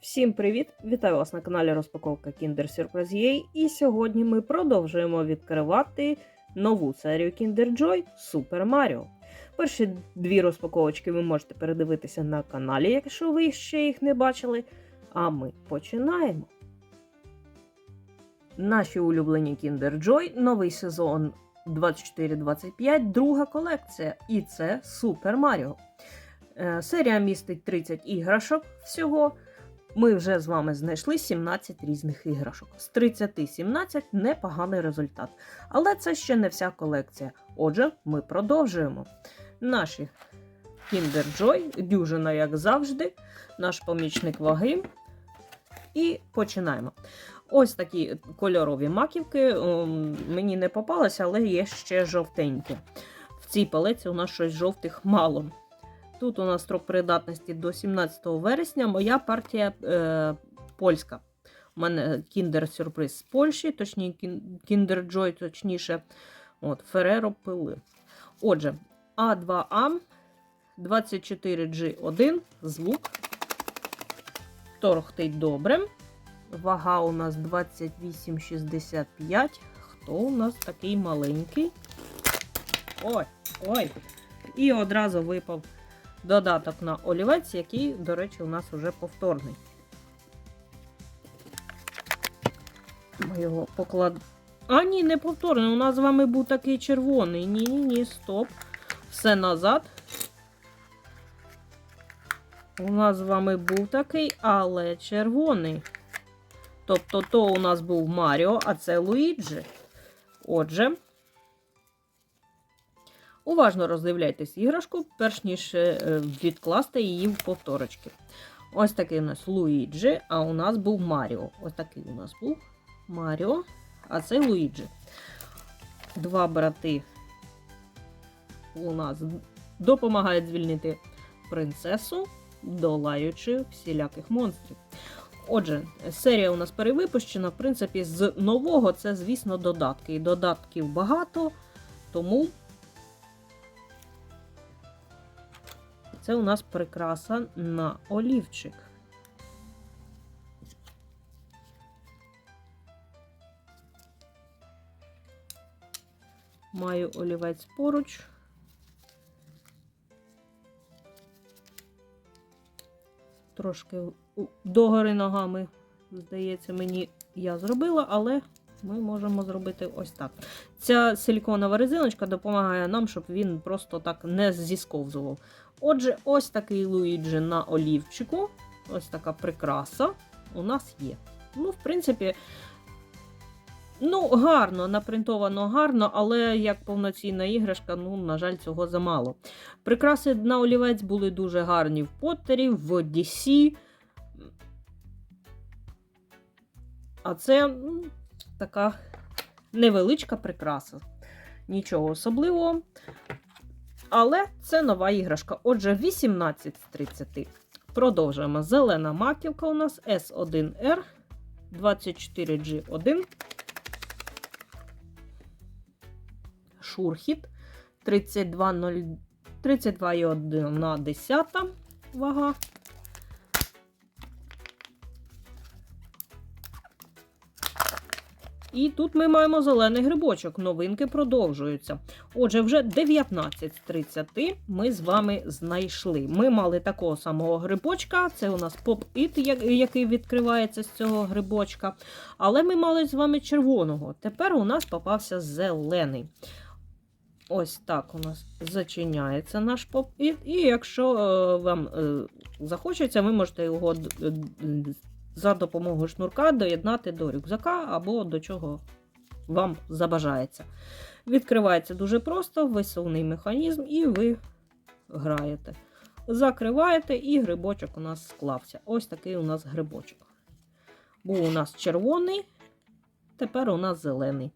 Всім привіт! Вітаю вас на каналі Розпаковка Kinder Surprise UA. І сьогодні ми продовжуємо відкривати нову серію Kinder Joy Super Mario. Перші дві розпаковочки ви можете передивитися на каналі, якщо ви ще їх не бачили. А ми починаємо. Наші улюблені Kinder Joy, новий сезон 24-25, друга колекція. І це Super Mario. Е, Серія містить 30 іграшок всього. Ми вже з вами знайшли 17 різних іграшок. З 30 17 непоганий результат. Але це ще не вся колекція. Отже, ми продовжуємо. Наші Kinder Joy, дюжина, як завжди, наш помічник ваги. І починаємо. Ось такі кольорові маківки. ем, Мені не попалося, але є ще жовтенькі. В цій палеці у нас щось жовтих мало. Тут у нас строк придатності до 17 вересня. Моя партія е, польська. У мене Kinder Сюрприз з Польщі, точніше Kinder Joy, точніше. От, Ferrero пили. Отже, А2А 24G1 звук. Торгтить добре. Вага у нас 28,65. Хто у нас такий маленький? Ой, ой. І одразу випав додаток на олівець, який, до речі, у нас вже повторний. Ми його покладемо. А, ні, не повторний. У нас з вами був такий червоний. Ні-ні, ні, стоп. Все назад. У нас з вами був такий, але червоний. Тобто, то у нас був Маріо, а це Луїджі. Отже. Уважно роздивляйтесь іграшку, перш ніж е, відкласти її в повторочки. Ось такий у нас Луїджі, а у нас був Маріо. Ось такий у нас був Маріо, а це Луїджі. Два брати у нас допомагають звільнити принцесу, долаючи всіляких монстрів. Отже, серія у нас перевипущена. В принципі, з нового це, звісно, додатки. І додатків багато, тому. Це у нас прикраса на олівчик. Маю олівець поруч. Трошки догори ногами, здається, мені я зробила, але ми можемо зробити ось так. Ця силіконова резиночка допомагає нам, щоб він просто так не зісковзував. Отже, ось такий Луїджі на олівчику. Ось така прикраса у нас є. Ну, в принципі, ну, гарно, напринтовано гарно, але як повноцінна іграшка, ну, на жаль, цього замало. Прикраси на олівець були дуже гарні в Поттері, в DC. А це ну, така невеличка прикраса. Нічого особливого. Але це нова іграшка. Отже, 18 з 30. Продовжуємо. Зелена маківка у нас S1R 24G1. Шурхіт 32,0 32,1 на 10 вага. І тут ми маємо зелений грибочок. Новинки продовжуються. Отже, вже 19 з 30 ми з вами знайшли. Ми мали такого самого грибочка. Це у нас поп-іт, який відкривається з цього грибочка. Але ми мали з вами червоного. Тепер у нас попався зелений. Ось так у нас зачиняється наш поп-іт. І якщо е, вам е, захочеться, ви можете його за допомогою шнурка доєднати до рюкзака або до чого вам забажається. Відкривається дуже просто, висувний механізм, і ви граєте. Закриваєте, і грибочок у нас склався. Ось такий у нас грибочок. Був у нас червоний, тепер у нас зелений.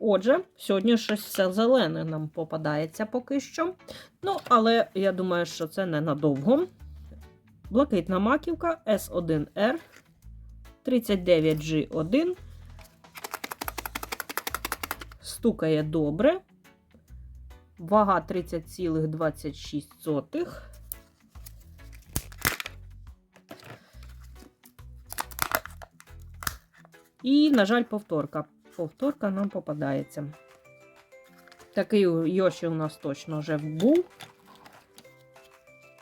Отже, сьогодні щось все зелене нам попадається поки що. Ну, але я думаю, що це ненадовго блакитна маківка С1Р 39G1. Стукає добре. Вага 30,26. І, на жаль, повторка. Повторка нам попадається. Такий Йоші у нас точно вже був.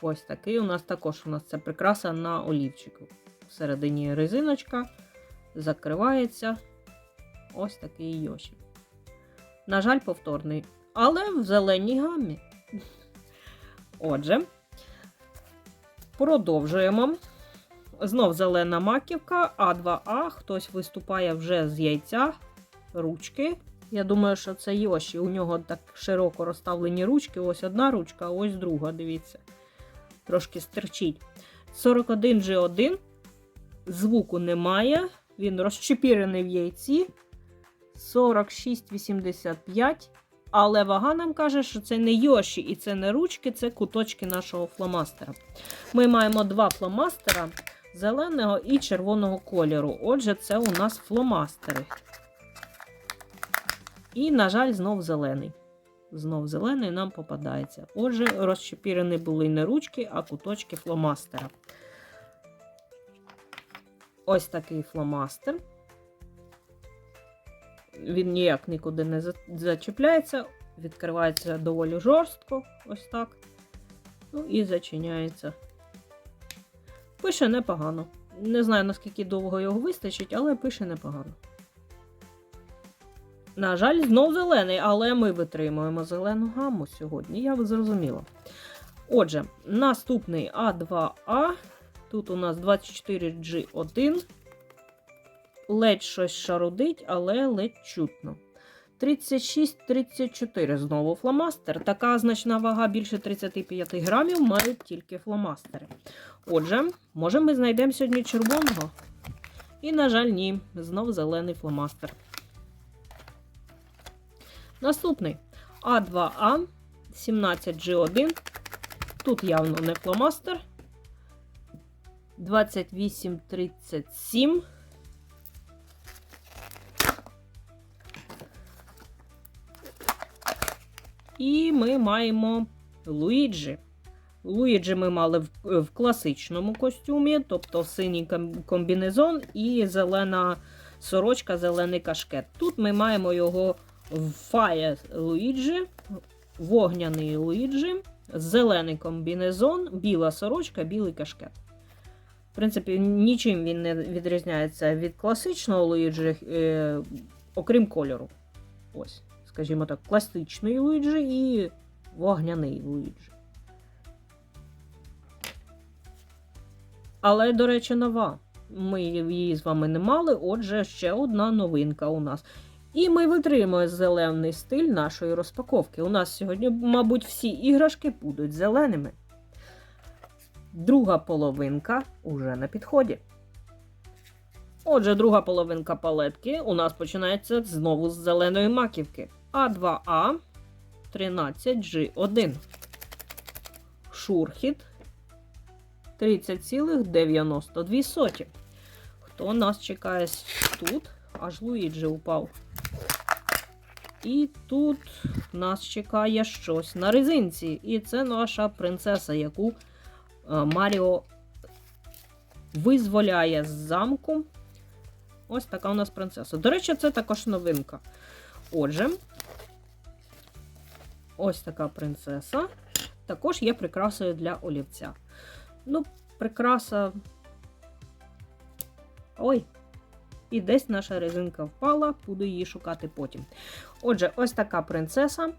Ось такий у нас також у нас це прикраса на олівчику. Всередині резиночка закривається. Ось такий Йоші. На жаль, повторний. Але в зеленій гамі. Отже, продовжуємо. Знов зелена маківка, А2А. Хтось виступає вже з яйця, ручки. Я думаю, що це Йоші. У нього так широко розставлені ручки. Ось одна ручка, ось друга, дивіться. Трошки стерчить. 41G1. Звуку немає. Він розчепірений в яйці. 46,85. Але вага нам каже, що це не Йоші і це не ручки, це куточки нашого фломастера. Ми маємо два фломастера зеленого і червоного кольору. Отже, це у нас фломастери. І, на жаль, знов зелений. Знов зелений нам попадається. Отже, розчепірені були не ручки, а куточки фломастера. Ось такий фломастер. Він ніяк нікуди не зачіпляється, відкривається доволі жорстко, ось так. Ну і зачиняється. Пише непогано. Не знаю, наскільки довго його вистачить, але пише непогано. На жаль, знов зелений, але ми витримуємо зелену гамму сьогодні, я зрозуміла. Отже, наступний А2А. Тут у нас 24G1. Ледь щось шарудить, але ледь чутно. 36-34 знову фломастер. Така значна вага більше 35 грамів мають тільки фломастери. Отже, може ми знайдемо сьогодні червоного. І, на жаль, ні. Знов зелений фломастер. Наступний А2А 17G1. Тут явно не фломастер. 2837. І ми маємо Луїджі. Луїджі ми мали в, в класичному костюмі, тобто синій комбінезон і зелена сорочка, зелений кашкет. Тут ми маємо його Fire Луїджі, вогняний Луїджі, зелений комбінезон, біла сорочка, білий кашкет. В принципі, нічим він не відрізняється від класичного Луїджі, е, окрім кольору. Ось, скажімо так, класичний Луїджі і вогняний Луїджі. Але, до речі, нова. Ми її з вами не мали, отже, ще одна новинка у нас. І ми витримуємо зелений стиль нашої розпаковки. У нас сьогодні, мабуть, всі іграшки будуть зеленими. Друга половинка уже на підході. Отже, друга половинка палетки у нас починається знову з зеленої маківки. А2А 13G1. Шурхіт 30,92. Хто нас чекає тут? Аж Луїджі упав. І тут нас чекає щось на резинці. І це наша принцеса, яку е, Маріо визволяє з замку. Ось така у нас принцеса. До речі, це також новинка. Отже, ось така принцеса. Також є прикрасою для олівця. Ну, прикраса. Ой, і десь наша резинка впала, буду її шукати потім. Отже, ось така принцеса.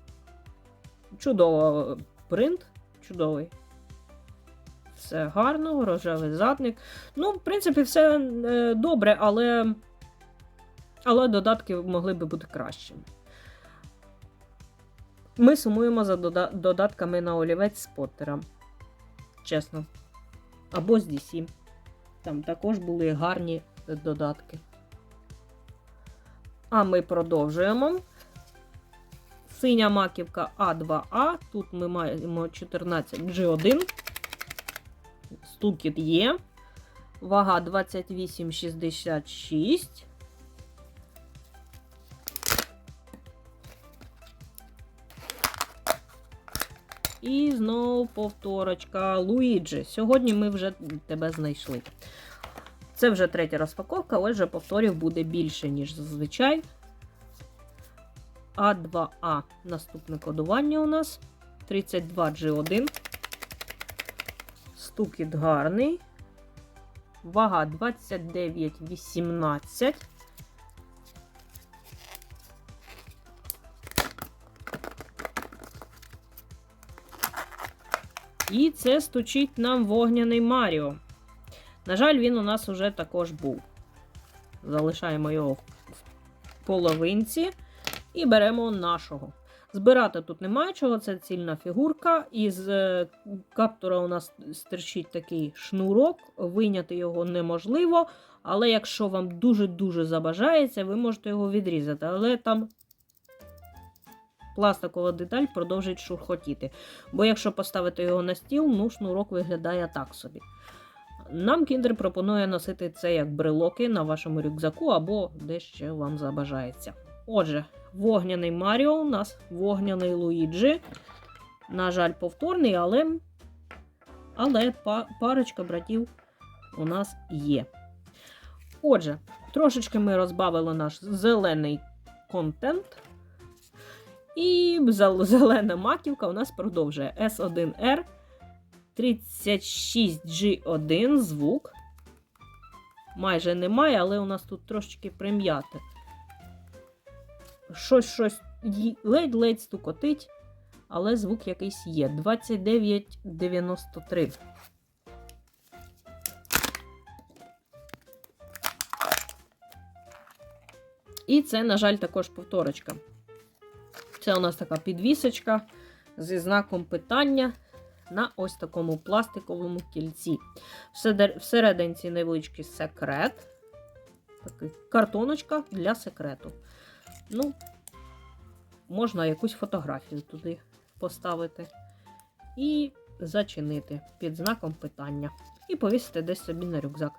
Чудово принт, чудовий. Все гарно, рожевий задник. Ну, в принципі, все е, добре, але, але додатки могли би бути кращими. Ми сумуємо за дода- додатками на олівець з Поттера. Чесно. Або з DC. Там також були гарні додатки. А ми продовжуємо. Синя маківка А2А. Тут ми маємо 14G1. Стукіт є. Вага 28,66. І знову повторочка Луїджі. Сьогодні ми вже тебе знайшли. Це вже третя розпаковка, отже, повторів буде більше, ніж зазвичай. А2А наступне кодування у нас. 32G1. Стукіт гарний. Вага 29,18. І це стучить нам вогняний Маріо. На жаль, він у нас уже також був. Залишаємо його в половинці і беремо нашого. Збирати тут немає чого, це цільна фігурка. Із е, каптура у нас стирчить такий шнурок, виняти його неможливо. Але якщо вам дуже-дуже забажається, ви можете його відрізати. Але там пластикова деталь продовжить шурхотіти. Бо якщо поставити його на стіл, ну шнурок виглядає так собі. Нам Кіндер пропонує носити це як брелоки на вашому рюкзаку або де ще вам забажається. Отже, вогняний Маріо у нас вогняний Луїджі. На жаль, повторний, але але па- парочка братів у нас є. Отже, трошечки ми розбавили наш зелений контент. І зелена маківка у нас продовжує S1R 36G1 звук. Майже немає, але у нас тут трошечки прим'яте. Щось щось ледь-ледь стукотить, але звук якийсь є. 2993. І це, на жаль, також повторочка. Це у нас така підвісочка зі знаком питання на ось такому пластиковому кільці. Всередин- Всерединці невеличкий секрет. Такий картоночка для секрету. Ну, можна якусь фотографію туди поставити. І зачинити під знаком питання. І повісити десь собі на рюкзак.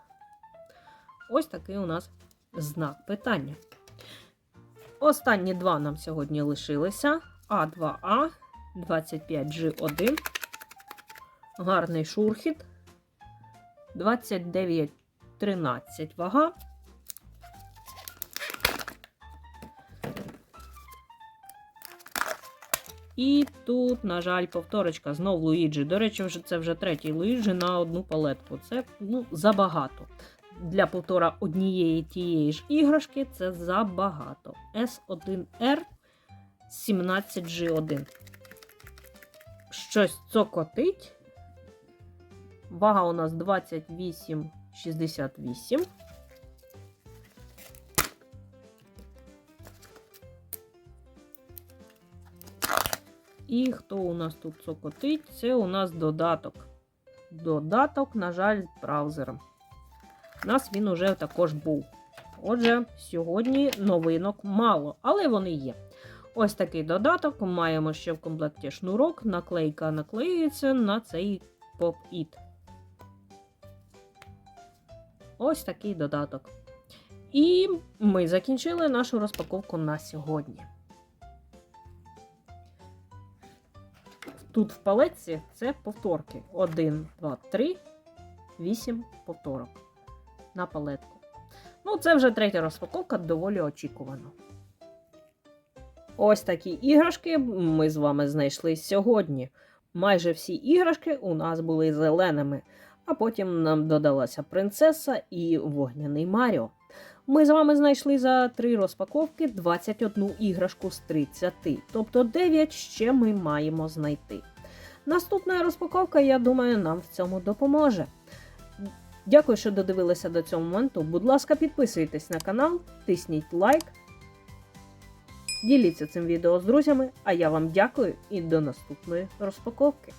Ось такий у нас знак питання. Останні два нам сьогодні лишилися. А2А 25G1. Гарний шурхіт. 29,13 вага. І тут, на жаль, повторочка знов Луїджі. До речі, вже це вже третій Луїджі на одну палетку. Це ну, забагато. Для повтора однієї тієї ж іграшки це забагато. S1R 17G1. Щось цокотить. Вага у нас 28,68. І хто у нас тут цокотить? Це у нас додаток. Додаток, на жаль, з браузером. У нас він уже також був. Отже, сьогодні новинок мало, але вони є. Ось такий додаток. Маємо ще в комплекті шнурок, наклейка наклеюється на цей поп-іт. Ось такий додаток. І ми закінчили нашу розпаковку на сьогодні. Тут в палетці це повторки. 1, 2, 3, 8 повторок на палетку. Ну, це вже третя розпаковка, доволі очікувано. Ось такі іграшки ми з вами знайшли сьогодні. Майже всі іграшки у нас були зеленими, а потім нам додалася принцеса і вогняний Маріо. Ми з вами знайшли за три розпаковки 21 іграшку з 30, тобто 9 ще ми маємо знайти. Наступна розпаковка, я думаю, нам в цьому допоможе. Дякую, що додивилися до цього моменту. Будь ласка, підписуйтесь на канал, тисніть лайк, діліться цим відео з друзями, а я вам дякую і до наступної розпаковки.